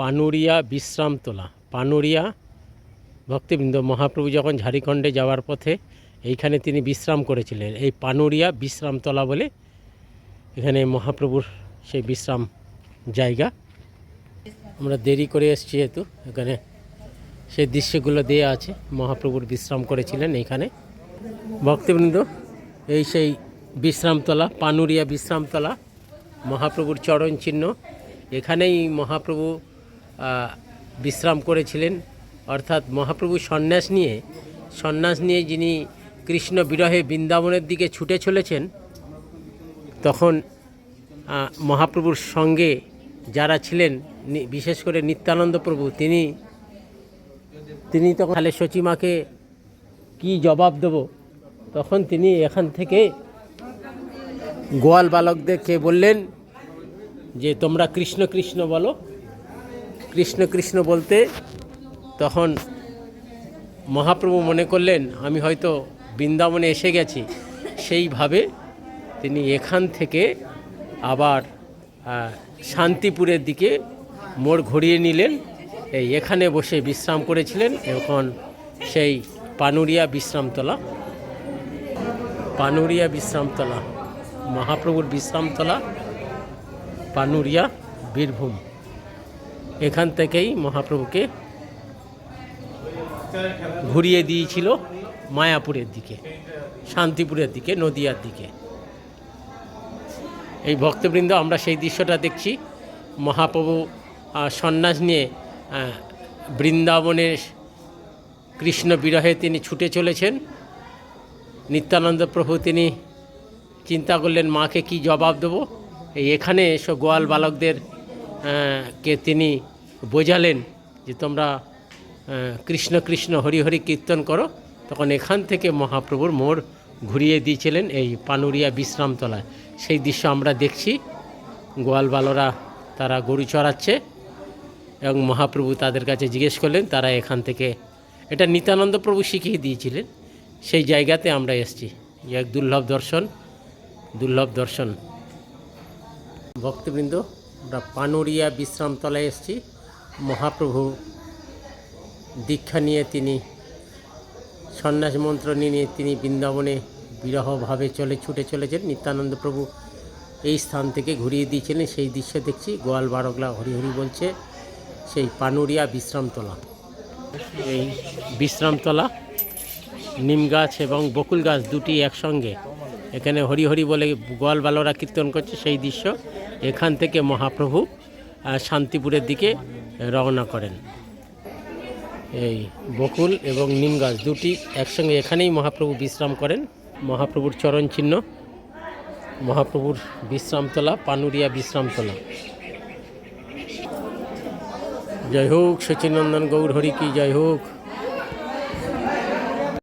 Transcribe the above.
পানুরিয়া বিশ্রামতলা। পানুরিয়া ভক্তিবৃন্দ মহাপ্রভু যখন ঝাড়খণ্ডে যাওয়ার পথে এইখানে তিনি বিশ্রাম করেছিলেন। এই পানুরিয়া বিশ্রামতলা বলে এখানে মহাপ্রভুর সেই বিশ্রাম জায়গা। আমরা দেরি করে এসেছি যেহেতু, এখানে সেই দৃশ্যগুলো দেয়া আছে। মহাপ্রভুর বিশ্রাম করেছিলেন এইখানে। ভক্তবৃন্দ, এই সেই বিশ্রামতলা, পানুরিয়া বিশ্রামতলা, মহাপ্রভুর চরণ চিহ্ন, এখানেই মহাপ্রভু বিশ্রাম করেছিলেন। অর্থাৎ মহাপ্রভু সন্ন্যাস নিয়ে সন্ন্যাস নিয়ে যিনি কৃষ্ণ বিরহে বৃন্দাবনের দিকে ছুটে চলেছেন, তখন মহাপ্রভুর সঙ্গে যারা ছিলেন বিশেষ করে নিত্যানন্দ প্রভু, তিনি তিনি তখন তাহলে সচিমাকে কি জবাব দেব? তখন তিনি এখান থেকে গোয়াল বালকদেরকে বললেন যে, তোমরা কৃষ্ণ কৃষ্ণ বলো। কৃষ্ণ কৃষ্ণ বলতে তখন মহাপ্রভু মনে করলেন, আমি হয়তো বৃন্দাবনে এসে গেছি। সেইভাবে তিনি এখান থেকে আবার শান্তিপুরের দিকে মোড় ঘুরিয়ে নিলেন। এই এখানে বসে বিশ্রাম করেছিলেন। এখন সেই পানুরিয়া বিশ্রামতলা পানুরিয়া বিশ্রামতলা, মহাপ্রভুর বিশ্রামতলা, পানুরিয়া বীরভূম। এখান থেকেই মহাপ্রভুকে ঘুরিয়ে দিয়েছিল মায়াপুরের দিকে, শান্তিপুরের দিকে, নদিয়ার দিকে। এই ভক্তবৃন্দ, আমরা সেই দৃশ্যটা দেখছি। মহাপ্রভু সন্ন্যাস নিয়ে বৃন্দাবনের কৃষ্ণ বিরহে তিনি ছুটে চলেছেন। নিত্যানন্দ প্রভু তিনি চিন্তা করলেন, মাকে কি জবাব দেবো? এই এখানে এসো গোয়াল বালকদের কে তিনি বোঝালেন যে তোমরা কৃষ্ণ কৃষ্ণ হরি হরি কীর্তন করো, তখন এখান থেকে মহাপ্রভুর মোড় ঘুরিয়ে দিয়েছিলেন এই পানুরিয়া বিশ্রামতলায়। সেই দৃশ্য আমরা দেখছি। গোয়াল বালরা তারা গরু চড়াচ্ছে এবং মহাপ্রভু তাদের কাছে জিজ্ঞেস করলেন, তারা এখান থেকে, এটা নিত্যানন্দ প্রভু শিখিয়ে দিয়েছিলেন। সেই জায়গাতে আমরা এসেছি। এক দুর্লভ দর্শন দুর্লভ দর্শন। ভক্তবৃন্দ আমরা পানুরিয়া বিশ্রামতলায় এসেছি। মহাপ্রভু দীক্ষা নিয়ে তিনি, সন্ন্যাস মন্ত্র নিয়ে তিনি বৃন্দাবনে বিরহভাবে চলে, ছুটে চলেছেন। নিত্যানন্দ প্রভু এই স্থান থেকে ঘুরিয়ে দিয়েছিলেন সেই দৃশ্য দেখছি, গোয়াল বারগলা হরি হরি বলছে, সেই পানুরিয়া বিশ্রামতলা। এই বিশ্রামতলা, নিম গাছ এবং বকুল গাছ দুটি একসঙ্গে। এখানে হরি হরি বলে গোয়াল বালরা কীর্তন করছে সেই দৃশ্য। এখান থেকে মহাপ্রভু শান্তিপুরের দিকে রওনা করেন। এই বকুল এবং নিম গাছ দুটি একসঙ্গে এখানেই মহাপ্রভু বিশ্রাম করেন। মহাপ্রভুর চরণ চিহ্ন, মহাপ্রভুর বিশ্রামতলা, পানুরিয়া বিশ্রামতলা। জয় হোক সচিনন্দন গৌর, হরি কি জয় হোক।